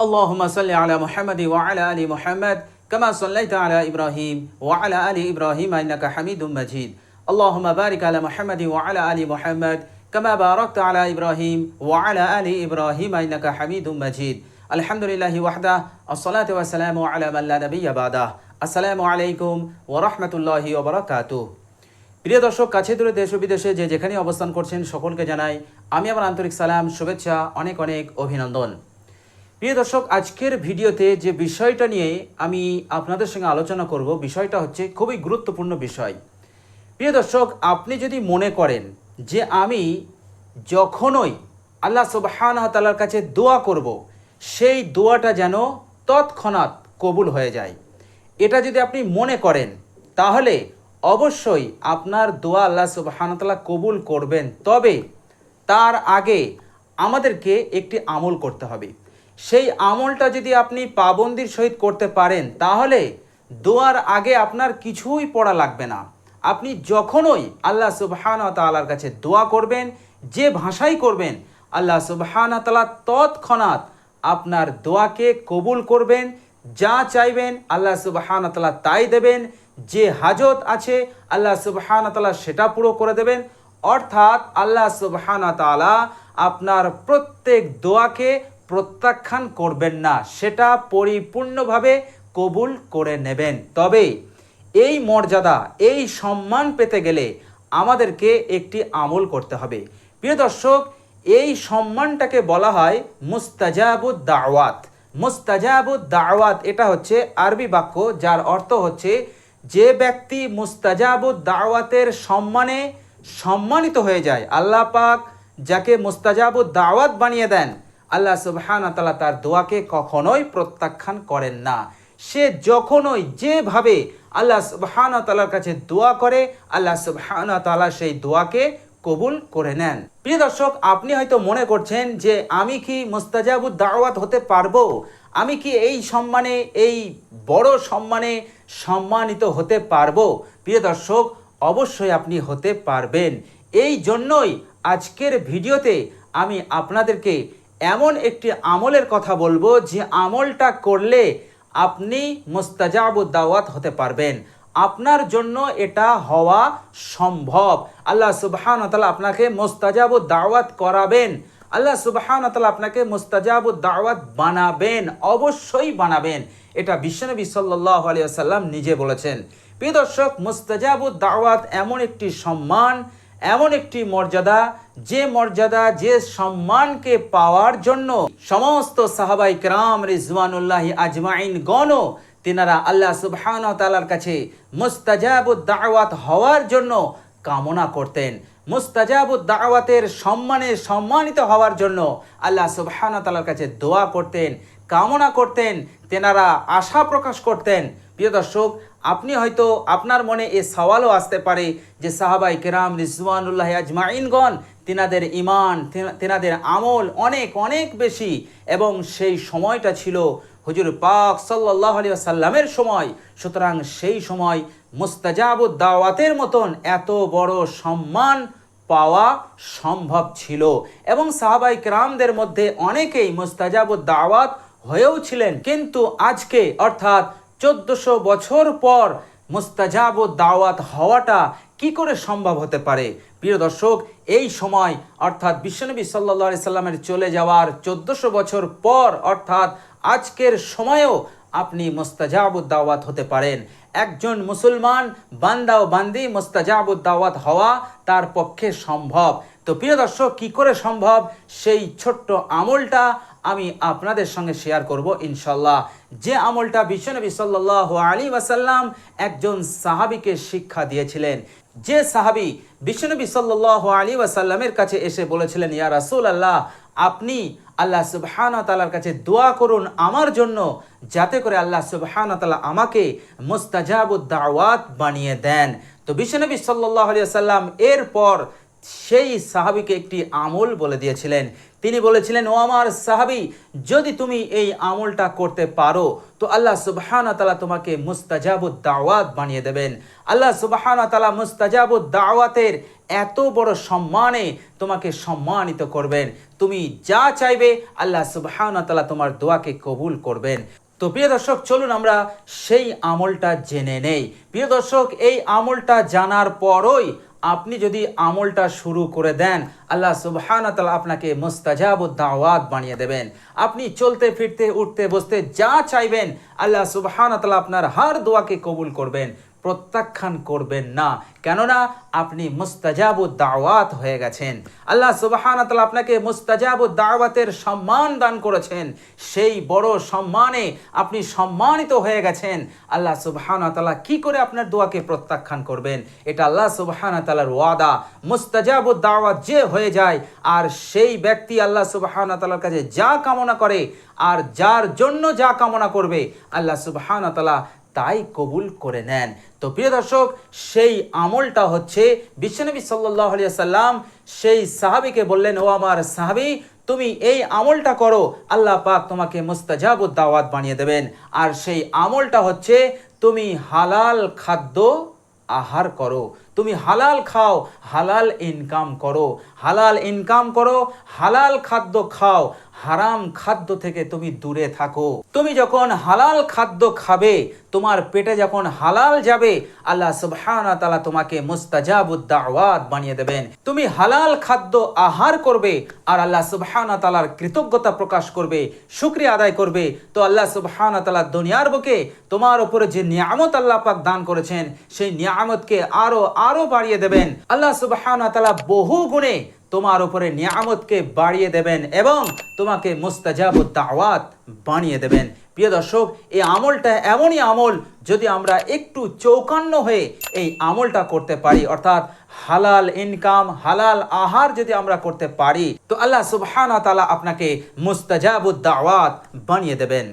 اللهم صل على محمد وعلى ال محمد كما صليت على ابراهيم وعلى ال ابراهيم انك حميد مجيد اللهم بارك على محمد وعلى ال محمد كما باركت على ابراهيم وعلى ال ابراهيم انك حميد مجيد الحمد لله وحده الصلاه والسلام على من لا نبي بعده السلام عليكم ورحمه الله وبركاته প্রিয় দর্শক কাছে দূরে দেশ ও বিদেশে যে যেখানে অবস্থান করছেন সকলকে জানাই আমি আমার আন্তরিক সালাম শুভেচ্ছা অনেক অনেক অভিনন্দন প্রিয় দর্শক, আজকের ভিডিওতে যে বিষয়টা নিয়ে আমি আপনাদের সঙ্গে আলোচনা করব, বিষয়টা হচ্ছে খুবই গুরুত্বপূর্ণ বিষয়। প্রিয় দর্শক, আপনি যদি মনে করেন যে আমি যখনই আল্লাহ সুবহান তালার কাছে দোয়া করব, সেই দোয়াটা যেন তৎক্ষণাৎ কবুল হয়ে যায়। এটা যদি আপনি মনে করেন, তাহলে অবশ্যই আপনার দোয়া আল্লাহ সুবাহানতাল্লাহ কবুল করবেন। তবে তার আগে আমাদেরকে একটি আমল করতে হবে। সেই আমলটা যদি আপনি পাবন্দির সহিত করতে পারেন, তাহলে দোয়ার আগে আপনার কিছুই পড়া লাগবে না। আপনি যখনই আল্লাহ সুবহান তালার কাছে দোয়া করবেন, যে ভাষাই করবেন, আল্লাহ সুবহান তালা তৎক্ষণাৎ আপনার দোয়াকে কবুল করবেন, যা চাইবেন আল্লাহ সুবহান তালা তাই দেবেন, যে হাজত আছে আল্লাহ সুবহান তালা সেটা পুরো করে দেবেন। অর্থাৎ আল্লাহ সুবহান তালা আপনার প্রত্যেক দোয়াকে প্রত্যাখ্যান করবেন না, সেটা পরিপূর্ণভাবে কবুল করে নেবেন। তবে এই মর্যাদা, এই সম্মান পেতে গেলে আমাদেরকে একটি আমল করতে হবে। প্রিয় দর্শক, এই সম্মানটাকে বলা হয় মুস্তাজাবুদ দাওয়াত। মুস্তাজাবুদ দাওয়াত এটা হচ্ছে আরবি বাক্য, যার অর্থ হচ্ছে যে ব্যক্তি মুস্তাজাবুদ দাওয়াতের সম্মানে সম্মানিত হয়ে যায়, আল্লাহ পাক যাকে মুস্তাজাবুদ দাওয়াত বানিয়ে দেন আল্লাহ সুবহান তালা তার দোয়াকে কখনোই প্রত্যাখ্যান করেন না। সে যখনই যেভাবে আল্লাহ সুবহান তালার কাছে দোয়া করে, আল্লাহ সুবহান তালা সেই দোয়াকে কবুল করে নেন। প্রিয় দর্শক, আপনি হয়তো মনে করছেন যে আমি কি মুস্তাজাবুদ দাওয়াত হতে পারব? আমি কি এই সম্মানে, এই বড় সম্মানে সম্মানিত হতে পারব? প্রিয় দর্শক, অবশ্যই আপনি হতে পারবেন। এই জন্যই আজকের ভিডিওতে আমি আপনাদেরকে এমন একটি আমলের কথা বলব যে আমলটা করলে আপনি মুস্তাজাবুদ দাওয়াত হতে পারবেন। আপনার জন্য এটা হওয়া সম্ভব। আল্লাহ সুবহান তালা আপনাকে মোস্তাজাবুদ দাওয়াত করাবেন। আল্লাহ সুবহান তালা আপনাকে মোস্তাজাবুদ দাওয়াত বানাবেন, অবশ্যই বানাবেন। এটা বিশ্বনবী সাল্লাহ আলিয়া সাল্লাম নিজে বলেছেন। প্রিয় দর্শক মুস্তাজাবুদ দাওয়াত এমন একটি সম্মান এমন একটি মর্যাদা, যে মর্যাদা, যে সম্মানকে পাওয়ার জন্য সমস্ত সাহাবাই কেরাম রিজওয়ানুল্লাহি আজমাইন গণ তিনারা আল্লাহ সুবহান তালার কাছে মুস্তাজাবুদ দাওয়াত হওয়ার জন্য কামনা করতেন। মুস্তাজাবুদ দাওয়াতের সম্মানে সম্মানিত হওয়ার জন্য আল্লাহ সুবহান তালার কাছে দোয়া করতেন, কামনা করতেন, তেনারা আশা প্রকাশ করতেন। প্রিয় দর্শক, আপনি হয়তো আপনার মনে এ সওয়ালও আসতে পারে যে সাহাবাই কেরাম রিজওয়ানুল্লাহ আজমাইনগণ তিনাদের ইমান তেনাদের আমল অনেক অনেক বেশি এবং সেই সময়টা ছিল হুজুর পাক সাল্লাহ আলী সাল্লামের সময়। সুতরাং সেই সময় মুস্তাজাবুদ দাওয়াতের মতন এত বড় সম্মান পাওয়া সম্ভব ছিল এবং সাহাবাই কেরামদের মধ্যে অনেকেই মুস্তাজাবুদ দাওয়াত হয়েও ছিলেন। কিন্তু আজকে অর্থাৎ চোদ্দশো বছর পর মুস্তাজাব দাওয়াত হওয়াটা কি করে সম্ভব হতে পারে? প্রিয় দর্শক, এই সময় অর্থাৎ বিশ্বনবী সাল্লা সাল্লামের চলে যাওয়ার চোদ্দশো বছর পর, অর্থাৎ আজকের সময়েও আপনি দাওয়াত হতে পারেন। একজন মুসলমান, বান্দা ও বান্দি দাওয়াত হওয়া তার পক্ষে সম্ভব। তো প্রিয় দর্শক, কি করে সম্ভব? সেই ছোট্ট আমলটা আমি আপনাদের সঙ্গে শেয়ার করব ইনশাল্লাহ। যে আমলটা বিশ্বনবী সাল্লাহ আলী ওয়াসাল্লাম একজন সাহাবিকে শিক্ষা দিয়েছিলেন। যে সাহাবি বিশ্বনবী সাল্লাহ আলী ওয়াসাল্লামের কাছে এসে বলেছিলেন, ইয়া রাসুল আল্লাহ আপনি আল্লাহ সুবহান তালার কাছে দোয়া করুন আমার জন্য, যাতে করে আল্লাহ সুবহান তালা আমাকে মুস্তাজাবুদ দাওয়াত বানিয়ে দেন। তো বিশ্বনবী সাল্লাহ আলিয়া সাল্লাম এরপর সেই সাহাবিকে একটি আমল বলে দিয়েছিলেন। তিনি বলেছিলেন, ও আমার সাহাবি, যদি তুমি এই আমলটা করতে পারো, তো আল্লাহ সুবহান তালা তোমাকে মুস্তাজাবুদ দাওয়াত বানিয়ে দেবেন। আল্লাহ সুবহান তালা মুস্তাজাবুদ দাওয়াতের এত বড় সম্মানে তোমাকে সম্মানিত করবেন। তুমি যা চাইবে, আল্লাহ সুবহান তালা তোমার দোয়াকে কবুল করবেন। তো প্রিয় দর্শক, চলুন আমরা সেই আমলটা জেনে নেই। প্রিয় দর্শক, এই আমলটা জানার পরই আপনি যদি আমলটা শুরু করে দেন, আল্লাহ সুবহান তালা আপনাকে মোস্তাজাব দাওয়াত বানিয়ে দেবেন। আপনি চলতে, ফিরতে, উঠতে, বসতে যা চাইবেন, আল্লাহ সুবহান তালা আপনার হার দোয়াকে কবুল করবেন। প্রত্যাখ্যান করবেন না। কেননা আপনি মুস্তাজাবু দাওয়াত হয়ে গেছেন। আল্লাহ সুবাহান তাআলা আপনাকে মুস্তাজাবু দাওয়াতের সম্মান দান করেছেন। সেই বড় সম্মানে আপনি সম্মানিত হয়ে গেছেন। আল্লাহ সুবাহান তাআলা কি করে আপনার দোয়াকে প্রত্যাখ্যান করবেন? এটা আল্লাহ সুবাহান তাআলার ওয়াদা। মুস্তাজাবু দাওয়াত যে হয়ে যায়, আর সেই ব্যক্তি আল্লাহ সুবাহান তাআলার কাছে যা কামনা করে, আর যার জন্য যা কামনা করবে, আল্লাহ সুবাহান তাআলা তাই কবুল করে নেন। তো প্রিয় দর্শক, সেই আমলটা হচ্ছে বিশ্বনবী সাল্লাহ সাল্লাম সেই সাহাবিকে বললেন, ও আমার সাহাবি, তুমি এই আমলটা করো, আল্লাহ পাক তোমাকে মুস্তাজাবুদ দাওয়াত বানিয়ে দেবেন। আর সেই আমলটা হচ্ছে, তুমি হালাল খাদ্য আহার করো, তুমি হালাল খাও, হালাল ইনকাম করো, হালাল ইনকাম করো, হালাল খাদ্য খাও হারাম খাদ্য থেকে তুমি দূরে থাকো। তুমি যখন হালাল খাদ্য খাবে, তোমার পেটে যখন হালাল যাবে, আল্লাহ সুবহানা তোমাকে মুস্তাজাবুদ দাওয়াত বানিয়ে দেবেন। তুমি হালাল খাদ্য আহার করবে আর আল্লাহ সুবহানা তাআলার কৃতজ্ঞতা প্রকাশ করবে, শুকরিয়া আদায় করবে। তো আল্লাহ সুবহানা তাআলা দুনিয়ার বুকে তোমার উপরে যে নিয়ামত আল্লাহ পাক দান করেছেন, সেই নিয়ামতকে আরও আরও বাড়িয়ে দেবেন। আল্লাহ সুবহানা তাআলা বহু গুণে তোমার উপরে নিয়ামতকে বাড়িয়ে দেবেন এবং তোমাকে মুস্তাজাব দাওয়াত বানিয়ে দেবেন। প্রিয় দর্শক, এই আমলটা এমনই আমল যদি আমরা একটু চৌকান্ন হয়ে এই আমলটা করতে পারি। অর্থাৎ হালাল ইনকাম হালাল আহার যদি আমরা করতে পারি, তো আল্লাহ সুবহানা তাআলা আপনাকে মুস্তাজাবুদ দাওয়াত বানিয়ে দেবেন।